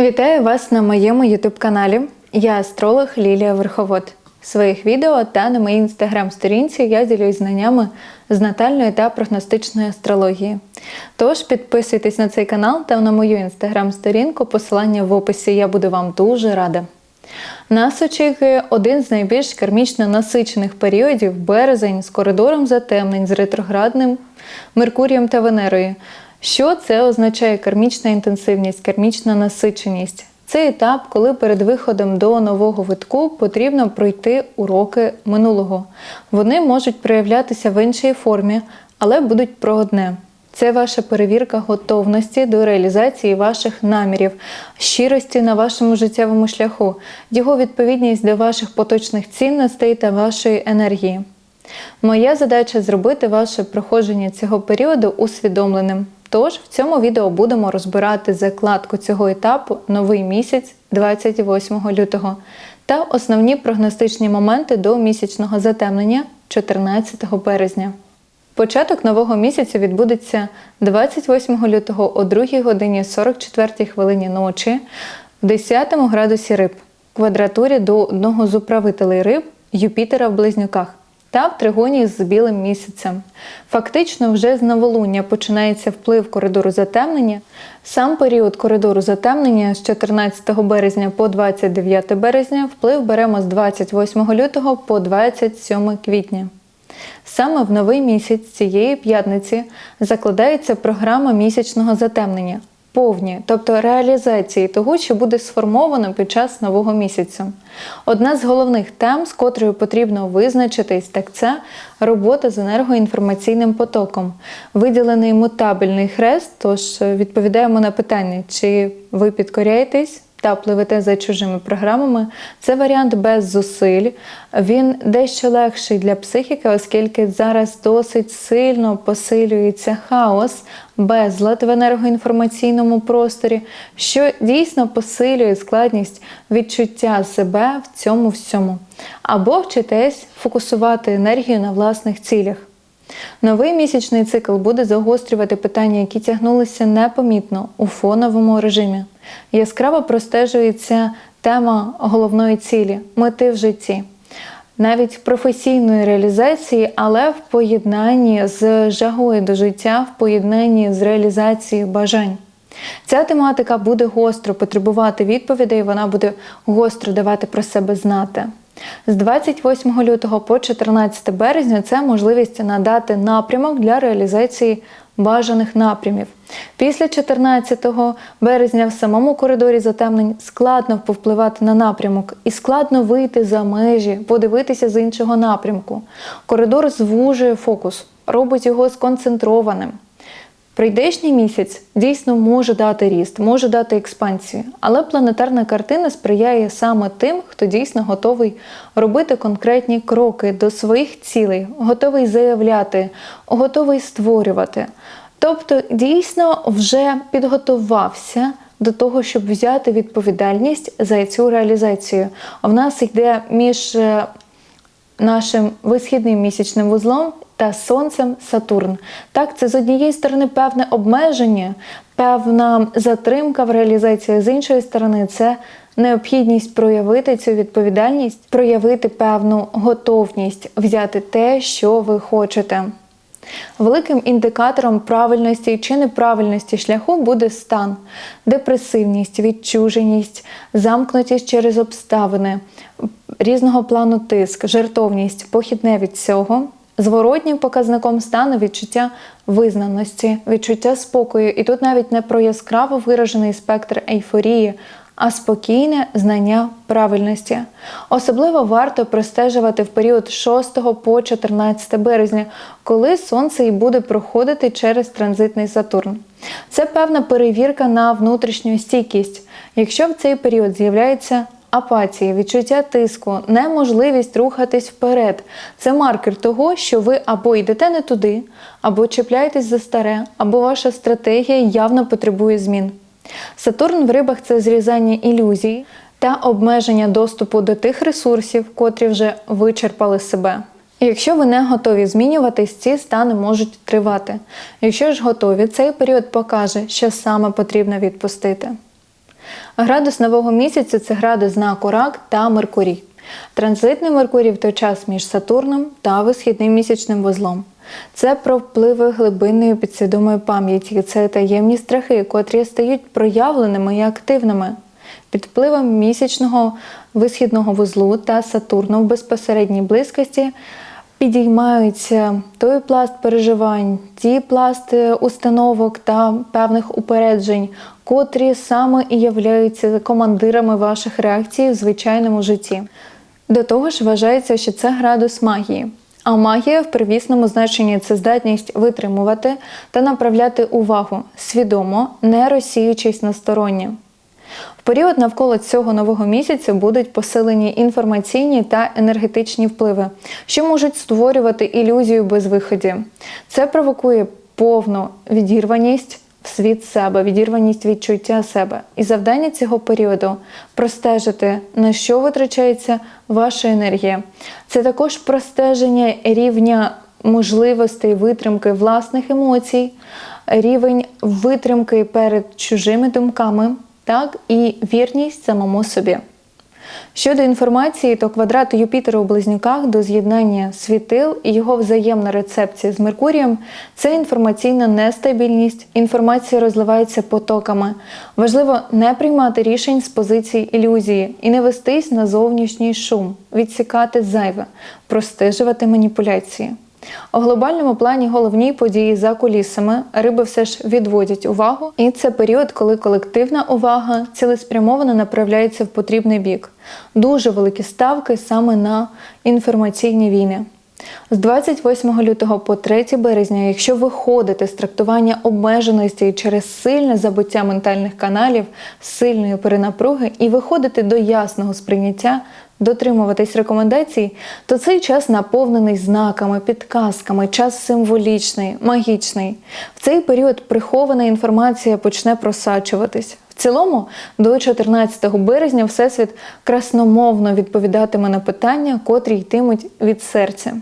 Вітаю вас на моєму youtube каналі. Я астролог Лілія Верховод. В своїх відео та на моїй інстаграм-сторінці я ділюсь знаннями з натальної та прогностичної астрології. Тож підписуйтесь на цей канал та на мою інстаграм-сторінку, посилання в описі. Я буду вам дуже рада. Нас очікує один з найбільш кармічно насичених періодів березень з коридором затемнень з ретроградним Меркурієм та Венерою. Що це означає кармічна інтенсивність, кармічна насиченість? Це етап, коли перед виходом до нового витку потрібно пройти уроки минулого. Вони можуть проявлятися в іншій формі, але будуть про одне. Це ваша перевірка готовності до реалізації ваших намірів, щирості на вашому життєвому шляху, його відповідність до ваших поточних цінностей та вашої енергії. Моя задача зробити ваше проходження цього періоду усвідомленим. Тож в цьому відео будемо розбирати закладку цього етапу новий місяць 28 лютого та основні прогностичні моменти до місячного затемнення 14 березня. Початок нового місяця відбудеться 28 лютого о 2 годині 44 хвилині ночі в 10 градусі риб, квадратурі до одного з управителей риб Юпітера в близнюках та в тригоні з білим місяцем. Фактично, вже з новолуння починається вплив коридору затемнення. Сам період коридору затемнення з 14 березня по 29 березня вплив беремо з 28 лютого по 27 квітня. Саме в новий місяць цієї п'ятниці закладається програма місячного затемнення, повні, тобто реалізації того, що буде сформовано під час нового місяця. Одна з головних тем, з котрою потрібно визначитись, так це робота з енергоінформаційним потоком, виділений мутабельний хрест. Тож відповідаємо на питання, чи ви підкоряєтесь та пливете за чужими програмами. Це варіант без зусиль. Він дещо легший для психіки, оскільки зараз досить сильно посилюється хаос, безлад в енергоінформаційному просторі, що дійсно посилює складність відчуття себе в цьому всьому. Або вчитесь фокусувати енергію на власних цілях. Новий місячний цикл буде загострювати питання, які тягнулися непомітно у фоновому режимі. Яскраво простежується тема головної цілі мети в житті, навіть професійної реалізації, але в поєднанні з жагою до життя, в поєднанні з реалізацією бажань. Ця тематика буде гостро потребувати відповідей, вона буде гостро давати про себе знати. З 28 лютого по 14 березня це можливість надати напрямок для реалізації бажаних напрямів. Після 14 березня в самому коридорі затемнень складно повпливати на напрямок і складно вийти за межі, подивитися з іншого напрямку. Коридор звужує фокус, робить його сконцентрованим. Прийдешній місяць дійсно може дати ріст, може дати експансію, але планетарна картина сприяє саме тим, хто дійсно готовий робити конкретні кроки до своїх цілей, готовий заявляти, готовий створювати. Тобто, дійсно вже підготувався до того, щоб взяти відповідальність за цю реалізацію. В нас йде між е, нашим висхідним місячним вузлом та Сонцем Сатурн. Так, це з однієї сторони певне обмеження, певна затримка в реалізації, з іншої сторони, це необхідність проявити цю відповідальність, проявити певну готовність взяти те, що ви хочете. Великим індикатором правильності чи неправильності шляху буде стан, депресивність, відчуженість, замкнутість через обставини, різного плану тиск, жертовність, похідне від цього. Зворотнім показником стану відчуття визнаності, відчуття спокою, і тут навіть не про яскраво виражений спектр ейфорії, а спокійне знання правильності. Особливо варто простежувати в період 6 по 14 березня, коли сонце і буде проходити через транзитний Сатурн. Це певна перевірка на внутрішню стійкість. Якщо в цей період з'являється апатії, відчуття тиску, неможливість рухатись вперед. Це маркер того, що ви або йдете не туди, або чіпляєтесь за старе, або ваша стратегія явно потребує змін. Сатурн в рибах це зрізання ілюзій та обмеження доступу до тих ресурсів, котрі вже вичерпали себе. Якщо ви не готові змінюватись, ці стани можуть тривати. Якщо ж готові, цей період покаже, що саме потрібно відпустити. Градус нового місяця це градус знаку Рак та Меркурій. Транзитний Меркурій в той час між Сатурном та висхідним місячним вузлом. Це про впливи глибинної підсвідомої пам'яті, це таємні страхи, котрі стають проявленими і активними. Під впливом місячного висхідного вузлу та Сатурну в безпосередній близькості підіймаються той пласт переживань, ті пласти установок та певних упереджень, котрі саме і являються командирами ваших реакцій в звичайному житті. До того ж, вважається, що це градус магії. А магія в первісному значенні це здатність витримувати та направляти увагу свідомо, не розсіючись на стороннє. В період навколо цього нового місяця будуть посилені інформаційні та енергетичні впливи, що можуть створювати ілюзію безвиході. Це провокує повну відірваність в світ себе, відірваність відчуття себе. І завдання цього періоду простежити, на що витрачається ваша енергія. Це також простеження рівня можливостей витримки власних емоцій, рівень витримки перед чужими думками так і вірність самому собі. Щодо інформації, то квадрат Юпітера у близнюках до з'єднання світил і його взаємна рецепція з Меркурієм це інформаційна нестабільність, інформація розливається потоками. Важливо не приймати рішень з позиції ілюзії і не вестись на зовнішній шум, відсікати зайве, простежувати маніпуляції. У глобальному плані головні події за кулісами риби все ж відводять увагу, і це період, коли колективна увага цілеспрямовано направляється в потрібний бік. Дуже великі ставки саме на інформаційні війни. З 28 лютого по 3 березня, якщо виходите з трактування обмеженості через сильне забуття ментальних каналів, сильної перенапруги і виходите до ясного сприйняття, дотримуватись рекомендацій, то цей час наповнений знаками, підказками, час символічний, магічний. В цей період прихована інформація почне просачуватись. В цілому, до 14 березня Всесвіт красномовно відповідатиме на питання, котрі йтимуть від серця.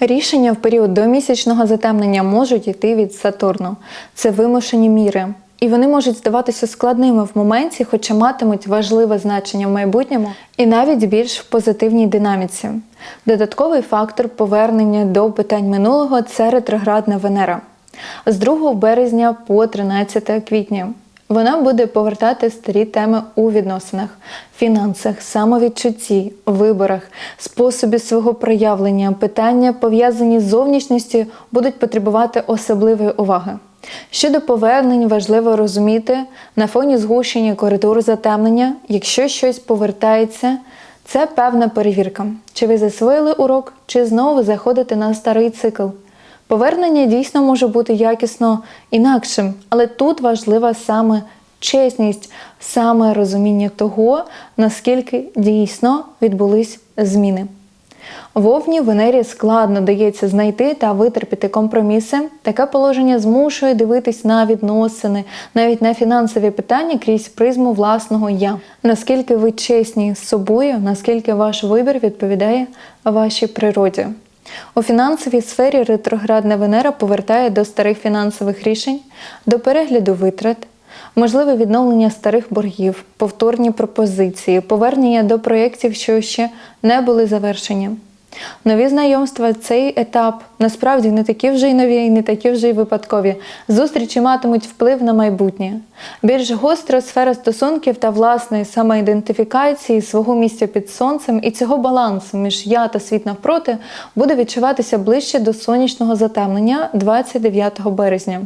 Рішення в період до місячного затемнення можуть йти від Сатурну. Це вимушені міри. І вони можуть здаватися складними в моменті, хоча матимуть важливе значення в майбутньому і навіть більш в позитивній динаміці. Додатковий фактор повернення до питань минулого це ретроградна Венера з 2 березня по 13 квітня. Вона буде повертати старі теми у відносинах, фінансах, самовідчутті, виборах, способі свого проявлення. Питання, пов'язані з зовнішністю, будуть потребувати особливої уваги. Щодо повернень, важливо розуміти на фоні згущення коридору затемнення, якщо щось повертається, це певна перевірка, чи ви засвоїли урок, чи знову заходите на старий цикл. Повернення дійсно може бути якісно інакшим, але тут важлива саме чесність, саме розуміння того, наскільки дійсно відбулись зміни. Вовні Венері складно дається знайти та витерпіти компроміси. Таке положення змушує дивитись на відносини, навіть на фінансові питання крізь призму власного я. Наскільки ви чесні з собою, наскільки ваш вибір відповідає вашій природі. У фінансовій сфері ретроградна Венера повертає до старих фінансових рішень, до перегляду витрат, можливе відновлення старих боргів, повторні пропозиції, повернення до проєктів, що ще не були завершені. Нові знайомства, цей етап насправді не такі вже й нові, і не такі вже й випадкові. Зустрічі матимуть вплив на майбутнє. Більш гостра сфера стосунків та власної самоідентифікації свого місця під сонцем і цього балансу між я та світ навпроти буде відчуватися ближче до сонячного затемнення 29 березня.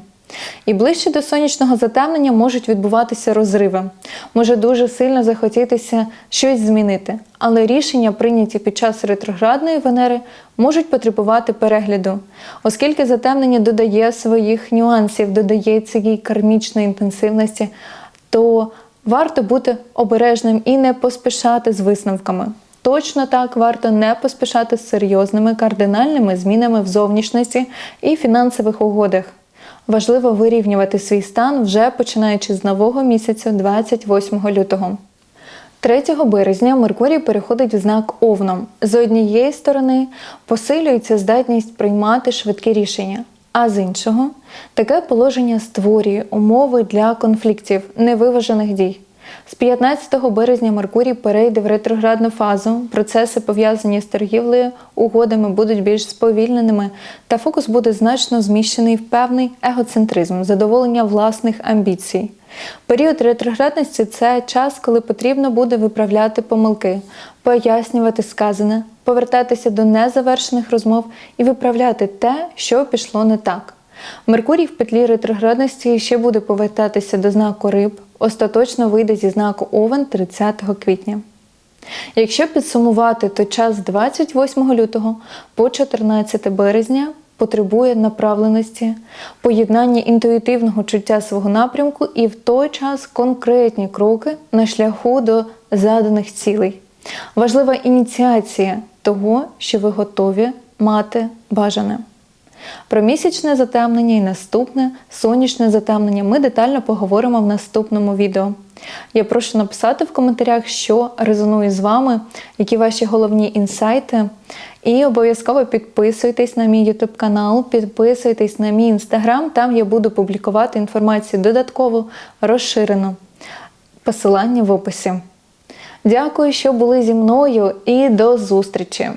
І ближче до сонячного затемнення можуть відбуватися розриви. Може дуже сильно захотітися щось змінити, але рішення, прийняті під час ретроградної Венери, можуть потребувати перегляду, оскільки затемнення додає своїх нюансів, додає цієї кармічної інтенсивності, то варто бути обережним і не поспішати з висновками. Точно так варто не поспішати з серйозними кардинальними змінами в зовнішності і фінансових угодах. Важливо вирівнювати свій стан вже починаючи з нового місяця, 28 лютого. 3 березня Меркурій переходить в знак Овном. З однієї сторони посилюється здатність приймати швидкі рішення, а з іншого таке положення створює умови для конфліктів, невиважених дій. З 15 березня Меркурій перейде в ретроградну фазу. Процеси, пов'язані з торгівлею, угодами будуть більш сповільненими, та фокус буде значно зміщений в певний егоцентризм, задоволення власних амбіцій. Період ретроградності це час, коли потрібно буде виправляти помилки, пояснювати сказане, повертатися до незавершених розмов і виправляти те, що пішло не так. Меркурій в петлі ретроградності ще буде повертатися до знаку риб, остаточно вийде зі знаку Овен 30 квітня. Якщо підсумувати, то час з 28 лютого по 14 березня потребує направленості, поєднання інтуїтивного чуття свого напрямку і в той час конкретні кроки на шляху до заданих цілей. Важлива ініціація того, що ви готові мати бажане. Про місячне затемнення і наступне сонячне затемнення ми детально поговоримо в наступному відео. Я прошу написати в коментарях, що резонує з вами, які ваші головні інсайти. І обов'язково підписуйтесь на мій YouTube канал, підписуйтесь на мій інстаграм, там я буду публікувати інформацію додатково розширену. Посилання в описі. Дякую, що були зі мною, і до зустрічі!